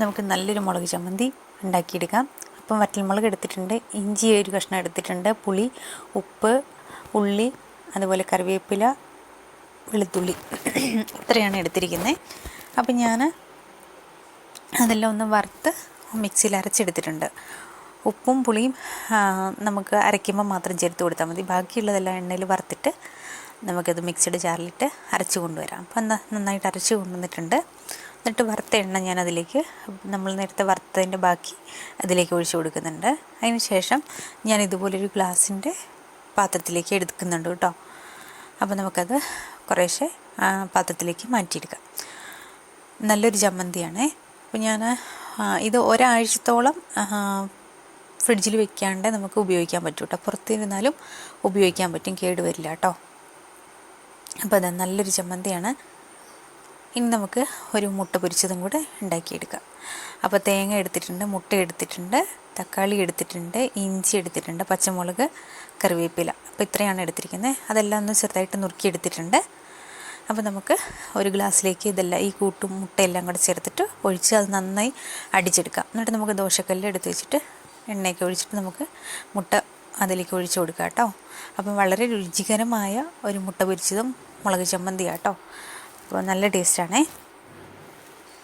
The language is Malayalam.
നമുക്ക് നല്ലൊരു മുളക് ചമ്മന്തി ഉണ്ടാക്കിയെടുക്കാം. അപ്പം വറ്റൽമുളക് എടുത്തിട്ടുണ്ട് ഇഞ്ചി ഒരു കഷ്ണം എടുത്തിട്ടുണ്ട് പുളി ഉപ്പ് ഉള്ളി അതുപോലെ കറിവേപ്പില വെളുത്തുള്ളി ഇത്രയാണ് എടുത്തിരിക്കുന്നത് അപ്പം ഞാൻ അതെല്ലാം ഒന്ന് വറുത്ത് മിക്സിയിൽ അരച്ചെടുത്തിട്ടുണ്ട്. ഉപ്പും പുളിയും നമുക്ക് അരയ്ക്കുമ്പോൾ മാത്രം ചേർത്ത് കൊടുത്താൽ മതി. ബാക്കിയുള്ളതെല്ലാം എണ്ണയിൽ വറുത്തിട്ട് നമുക്കത് മിക്സിഡ് ജാറിലിട്ട് അരച്ച് കൊണ്ടുവരാം. അപ്പം നന്നായിട്ട് അരച്ച് കൊണ്ടുവന്നിട്ടുണ്ട്. എന്നിട്ട് വറുത്ത എണ്ണ ഞാൻ അതിലേക്ക് നമ്മൾ നേരത്തെ വറുത്തതിന്റെ ബാക്കി അതിലേക്ക് ഒഴിച്ചു കൊടുക്കുന്നുണ്ട്. അതിന് ശേഷം ഞാൻ ഇതുപോലൊരു ഗ്ലാസിന്റെ പാത്രത്തിലേക്ക് എടുക്കുന്നുണ്ട് കേട്ടോ. അപ്പോൾ നമുക്കത് കുറേശ്ശെ പാത്രത്തിലേക്ക് മാറ്റിയെടുക്കാം. നല്ലൊരു ചമ്മന്തിയാണേ. അപ്പോൾ ഞാൻ ഇത് ഒരാഴ്ചത്തോളം ഫ്രിഡ്ജിൽ വെക്കാണ്ട് നമുക്ക് ഉപയോഗിക്കാൻ പറ്റും കേട്ടോ. പുറത്തിരുന്നാലും ഉപയോഗിക്കാൻ പറ്റും കേടുവരില്ല കേട്ടോ. അപ്പോൾ അത് നല്ലൊരു ചമ്മന്തിയാണ്. ഇനി നമുക്ക് ഒരു മുട്ട പൊരിച്ചതും കൂടെ ഉണ്ടാക്കിയെടുക്കാം. അപ്പോൾ തേങ്ങ എടുത്തിട്ടുണ്ട് മുട്ട എടുത്തിട്ടുണ്ട് തക്കാളി എടുത്തിട്ടുണ്ട് ഇഞ്ചി എടുത്തിട്ടുണ്ട് പച്ചമുളക് കറിവേപ്പില. അപ്പോൾ ഇത്രയാണ് എടുത്തിരിക്കുന്നത്. അതെല്ലാം ഒന്ന് ചെറുതായിട്ട് നുറുക്കി എടുത്തിട്ടുണ്ട് അപ്പോൾ നമുക്ക് ഒരു ഗ്ലാസ്സിലേക്ക് ഇതെല്ലാം ഈ കൂട്ടും മുട്ടയെല്ലാം കൂടെ ചേർത്തിട്ട് ഒഴിച്ച് അത് നന്നായി അടിച്ചെടുക്കാം. എന്നിട്ട് നമുക്ക് ദോശക്കല്ല് എടുത്ത് വെച്ചിട്ട് എണ്ണയൊക്കെ ഒഴിച്ചിട്ട് നമുക്ക് മുട്ട അതിലേക്ക് ഒഴിച്ച് കൊടുക്കാം കേട്ടോ. അപ്പം വളരെ രുചികരമായ ഒരു മുട്ട പൊരിച്ചതും മുളക് ചമ്മന്തി കേട്ടോ അപ്പോൾ നല്ല ടേസ്റ്റാണേ.